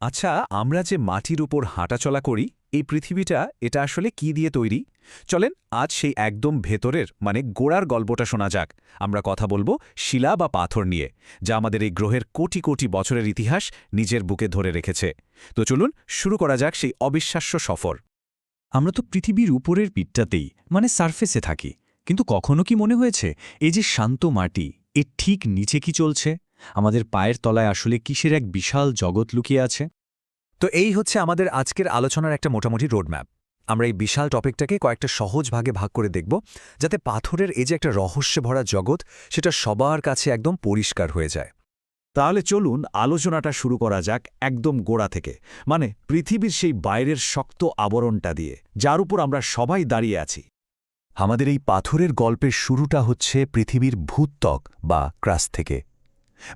আচ্ছা আমরা যে মাটির উপর হাঁটাচলা করি, এই পৃথিবীটা এটা আসলে কি দিয়ে তৈরি? চলেন, আজ সেই একদম ভেতরের মানে গোড়ার গল্পটা শোনা যাক। আমরা কথা বলব শিলা বা পাথর নিয়ে, যা আমাদের এই গ্রহের কোটি কোটি বছরের ইতিহাস নিজের বুকে ধরে রেখেছে। তো চলুন, শুরু করা যাক সেই অবিশ্বাস্য সফর। আমরা তো পৃথিবীর উপরের পিঠটাতেই মানে সারফেসে থাকি। কিন্তু কখনো কি মনে হয়েছে, এই যে শান্ত মাটি, এর ঠিক নিচে কি চলছে? আমাদের পায়ের তলায় আসলে কিসের এক বিশাল জগৎ লুকিয়ে আছে? তো এই হচ্ছে আমাদের আজকের আলোচনার একটা মোটামুটি রোডম্যাপ আমরা এই বিশাল টপিকটাকে কয়েকটা সহজ ভাগে ভাগ করে দেখব, যাতে পাথরের এই যে একটা রহস্যে ভরা জগৎ, সেটা সবার কাছে একদম পরিষ্কার হয়ে যায়। তাহলে চলুন আলোচনাটা শুরু করা যাক একদম গোড়া থেকে মানে পৃথিবীর সেই বাইরের শক্ত আবরণটা দিয়ে, যার উপর আমরা সবাই দাঁড়িয়ে আছি। আমাদের এই পাথরের গল্পের শুরুটা হচ্ছে পৃথিবীর ভূত্বক বা ক্রাস থেকে।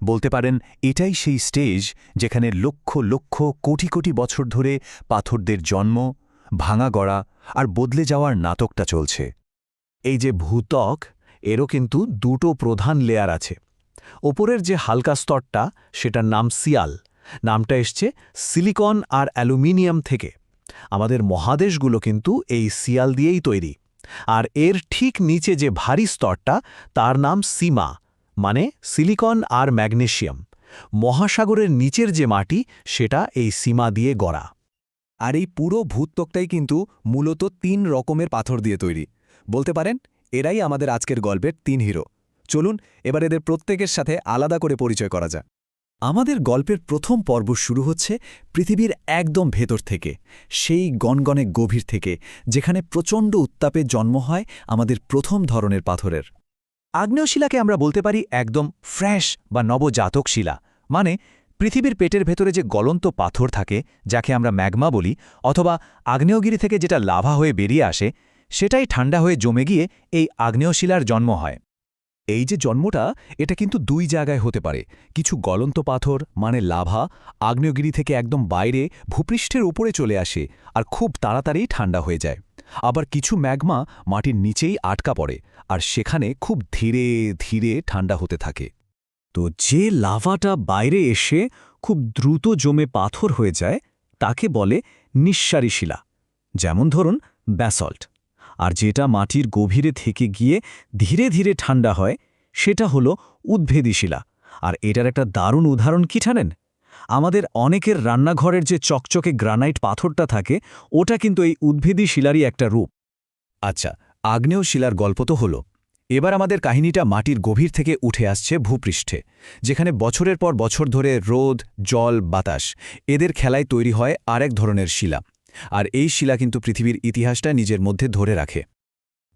বলতে পারেন, এটাই সেই স্টেজ যেখানে লক্ষ লক্ষ কোটি কোটি বছর ধরে পাথরদের জন্ম, ভাঙা গড়া আর বদলে যাওয়ার নাটকটা চলছে। এই যে ভূতক এরও কিন্তু দুটো প্রধান লেয়ার আছে। ওপরের যে হালকা স্তরটা, সেটার নাম সিয়াল নামটা এসছে সিলিকন আর অ্যালুমিনিয়াম থেকে। আমাদের মহাদেশগুলো কিন্তু এই সিয়াল দিয়েই তৈরি। আর এর ঠিক নিচে যে ভারী স্তরটা, তার নাম সীমা। মানে সিলিকন আর ম্যাগনেশিয়াম, মহাসাগরের নিচের যে মাটি, সেটা এই সীমা দিয়ে গড়া। আর এই পুরো ভূত্বকটাই কিন্তু মূলত তিন রকমের পাথর দিয়ে তৈরি। বলতে পারেন, এরাই আমাদের আজকের গল্পের তিন হিরো। চলুন, এবার এদের প্রত্যেকের সাথে আলাদা করে পরিচয় করা যাক। আমাদের গল্পের প্রথম পর্ব শুরু হচ্ছে পৃথিবীর একদম ভেতর থেকে, সেই গনগনে গভীর থেকে, যেখানে প্রচণ্ড উত্তাপে জন্ম হয় আমাদের প্রথম ধরনের পাথরের। আগ্নেয়শিলাকে আমরা বলতে পারি একদম ফ্রেশ বা নবজাতক শিলা মানে পৃথিবীর পেটের ভেতরে যে গলন্ত পাথর থাকে, যাকে আমরা ম্যাগমা বলি, অথবা আগ্নেয়গিরি থেকে যেটা লাভা হয়ে বেরিয়ে আসে, সেটাই ঠান্ডা হয়ে জমে গিয়ে এই আগ্নেয়শিলার জন্ম হয়। এই যে জন্মটা, এটা কিন্তু দুই জায়গায় হতে পারে। কিছু গলন্ত পাথর মানে লাভা, আগ্নেয়গিরি থেকে একদম বাইরে, ভূপৃষ্ঠের উপরে চলে আসে আর খুব তাড়াতাড়ি ঠান্ডা হয়ে যায়। আবার কিছু ম্যাগমা মাটির নিচেই আটকা পড়ে আর সেখানে খুব ধীরে ধীরে ঠান্ডা হতে থাকে। তো যে লাভাটা বাইরে এসে খুব দ্রুত জমে পাথর হয়ে যায়, তাকে বলে নিঃসারী শিলা, যেমন ধরুন ব্যাসল্ট। আর যেটা মাটির গভীরে থেকে গিয়ে ধীরে ধীরে ঠান্ডা হয়, সেটা হলো উদ্ভেদী শিলা। আর এটার একটা দারুণ উদাহরণ কি জানেন? আমাদের অনেকের রান্নাঘরের যে চকচকে গ্রানাইট পাথরটা থাকে, ওটা কিন্তু এই উদ্ভেদী শিলারই একটা রূপ। আচ্ছা আগ্নেয় শিলার গল্প তো হল। এবার আমাদের কাহিনীটা মাটির গভীর থেকে উঠে আসছে ভূপৃষ্ঠে, যেখানে বছরের পর বছর ধরে রোদ, জল, বাতাস, এদের খেলায় তৈরি হয় আরেক ধরনের শিলা। আর এই শিলা কিন্তু পৃথিবীর ইতিহাসটা নিজের মধ্যে ধরে রাখে।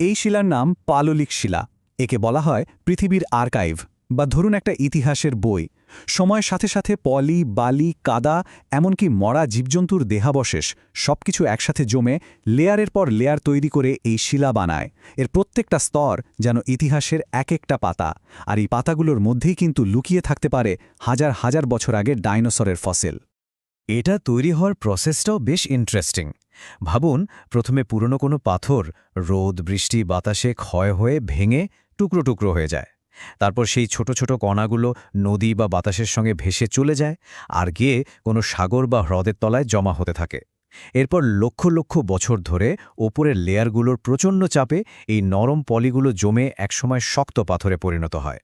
এই শিলার নাম পাললিক শিলা, একে বলা হয় পৃথিবীর আর্কাইভ। বা ধরুন একটা ইতিহাসের বই। সময়ের সাথে সাথে পলি, বালি, কাদা, এমনকি মরা জীবজন্তুর দেহাবশেষ সবকিছু একসাথে জমে লেয়ারের পর লেয়ার তৈরি করে এই শিলা বানায়। এর প্রত্যেকটা স্তর যেন ইতিহাসের এক একটা পাতা, আর এই পাতাগুলোর মধ্যেই কিন্তু লুকিয়ে থাকতে পারে হাজার হাজার বছর আগে ডাইনোসরের ফসেল। এটা তৈরি হওয়ার প্রসেসটাও বেশ ইন্টারেস্টিং। ভাবুন, প্রথমে পুরনো কোনো পাথর রোদ, বৃষ্টি, বাতাসে ক্ষয় হয়ে ভেঙে টুকরো টুকরো হয়ে যায়। তারপর সেই ছোট ছোট কণাগুলো নদী বা বাতাসের সঙ্গে ভেসে চলে যায় আর গিয়ে কোনো সাগর বা হ্রদের তলায় জমা হতে থাকে। এরপর লক্ষ লক্ষ বছর ধরে ওপরের লেয়ারগুলোর প্রচণ্ড চাপে এই নরম পলিগুলো জমে একসময় শক্ত পাথরে পরিণত হয়।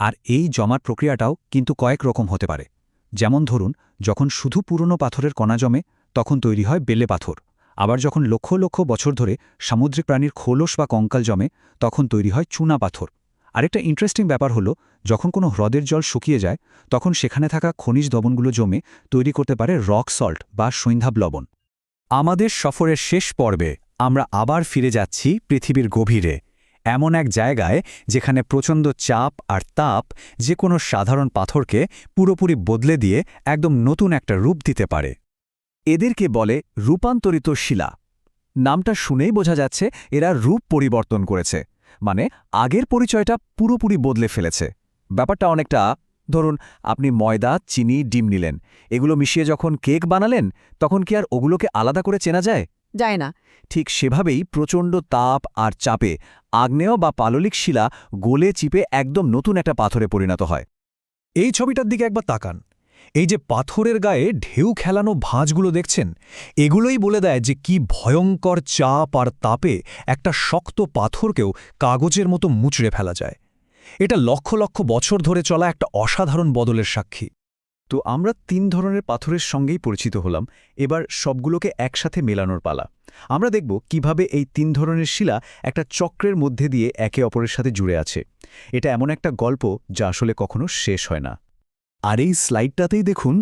আর এই জমার প্রক্রিয়াটাও কিন্তু কয়েক রকম হতে পারে। যেমন ধরুন, যখন শুধু পুরনো পাথরের কণা জমে, তখন তৈরি হয় বেলে পাথর। আবার যখন লক্ষ লক্ষ বছর ধরে সামুদ্রিক প্রাণীর খোলস বা কঙ্কাল জমে, তখন তৈরি হয় চুনা পাথর। আরেকটা ইন্টারেস্টিং ব্যাপার হলো, যখন কোনো হ্রদের জল শুকিয়ে যায়, তখন সেখানে থাকা খনিজ দ্রবণগুলো জমে তৈরি করতে পারে রক সল্ট বা সৈন্ধাব লবণ। আমাদের সফরের শেষ পর্বে আমরা আবার ফিরে যাচ্ছি পৃথিবীর গভীরে, এমন এক জায়গায় যেখানে প্রচণ্ড চাপ আর তাপ যে কোনো সাধারণ পাথরকে পুরোপুরি বদলে দিয়ে একদম নতুন একটা রূপ দিতে পারে। এদেরকে বলে রূপান্তরিত শিলা। নামটা শুনেই বোঝা যাচ্ছে এরা রূপ পরিবর্তন করেছে। মানে আগের পরিচয়টা পুরোপুরি বদলে ফেলেছে। ব্যাপারটা অনেকটা ধরুন আপনি ময়দা চিনি ডিম নিলেন। এগুলো মিশিয়ে যখন কেক বানালেন তখন কি আর ওগুলোকে আলাদা করে চেনা যায়? যায় না। ঠিক সেভাবেই প্রচণ্ড তাপ আর চাপে আগ্নেয় বা পাললিক শিলা গোলে চিপে একদম নতুন একটা পাথরে পরিণত হয়। এই ছবিটার দিকে একবার তাকান। এই যে পাথরের গায়ে ঢেউ খেলানো ভাঁজগুলো দেখছেন, এগুলোই বলে দেয় যে কি ভয়ঙ্কর চাপ আর তাপে একটা শক্ত পাথরকেও কাগজের মতো মুচড়ে ফেলা যায়। এটা লক্ষ লক্ষ বছর ধরে চলা একটা অসাধারণ বদলের সাক্ষী। তো আমরা তিন ধরনের পাথরের সঙ্গেই পরিচিত হলাম, এবার সবগুলোকে একসাথে মেলানোর পালা। আমরা দেখব কীভাবে এই তিন ধরনের শিলা একটা চক্রের মধ্যে দিয়ে একে অপরের সাথে জুড়ে আছে। এটা এমন একটা গল্প যা আসলে কখনো শেষ হয় না। আর এই স্লাইডটাতেই দেখুন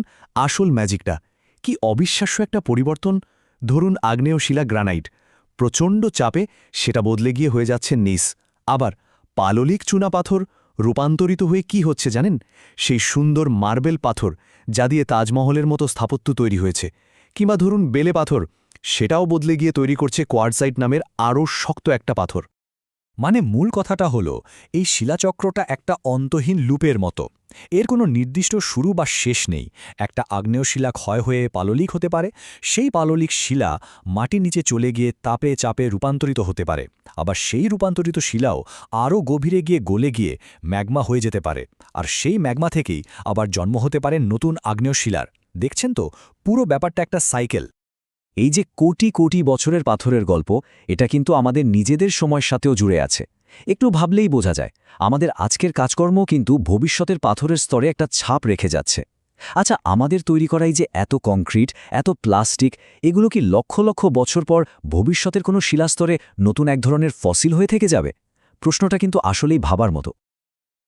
আসল ম্যাজিকটা। কি অবিশ্বাস্য একটা পরিবর্তন। ধরুন আগ্নেয় শিলা গ্রানাইট। প্রচণ্ড চাপে সেটা বদলে গিয়ে হয়ে যাচ্ছে নিস। আবার পাললিক চুনা পাথর রূপান্তরিত হয়ে কি হচ্ছে জানেন? সেই সুন্দর মার্বেল পাথর যা দিয়ে তাজমহলের মতো স্থাপত্য তৈরি হয়েছে। কিংবা ধরুন বেলে পাথর, সেটাও বদলে গিয়ে তৈরি করছে কোয়ার্ডসাইট নামের আরও শক্ত একটা পাথর। মানে মূল কথাটা হলো, এই শিলাচক্রটা একটা অন্তহীন লুপের মতো। এর কোনো নির্দিষ্ট শুরু বা শেষ নেই। একটা আগ্নেয় শিলা ক্ষয় হয়ে পাললিক হতে পারে, সেই পাললিক শিলা মাটির নিচে চলে গিয়ে তাপে চাপে রূপান্তরিত হতে পারে। আবার সেই রূপান্তরিত শিলাও আরও গভীরে গিয়ে গলে গিয়ে ম্যাগমা হয়ে যেতে পারে। আর সেই ম্যাগমা থেকেই আবার জন্ম হতে পারে নতুন আগ্নেয় শিলার দেখছেন তো? পুরো ব্যাপারটা একটা সাইকেল। এই যে কোটি কোটি বছরের পাথরের গল্প, এটা কিন্তু আমাদের নিজেদের সময়ের সাথেও জুড়ে আছে। একটু ভাবলেই বোঝা যায়, আমাদের আজকের কাজকর্ম কিন্তু ভবিষ্যতের পাথরের স্তরে একটা ছাপ রেখে যাচ্ছে। আচ্ছা আমাদের তৈরি করাই যে এত কংক্রিট, এত প্লাস্টিক, এগুলো কি লক্ষ লক্ষ বছর পর ভবিষ্যতের কোনো শিলাস্তরে নতুন এক ধরনের ফসিল হয়ে থেকে যাবে? প্রশ্নটা কিন্তু আসলেই ভাবার মতো।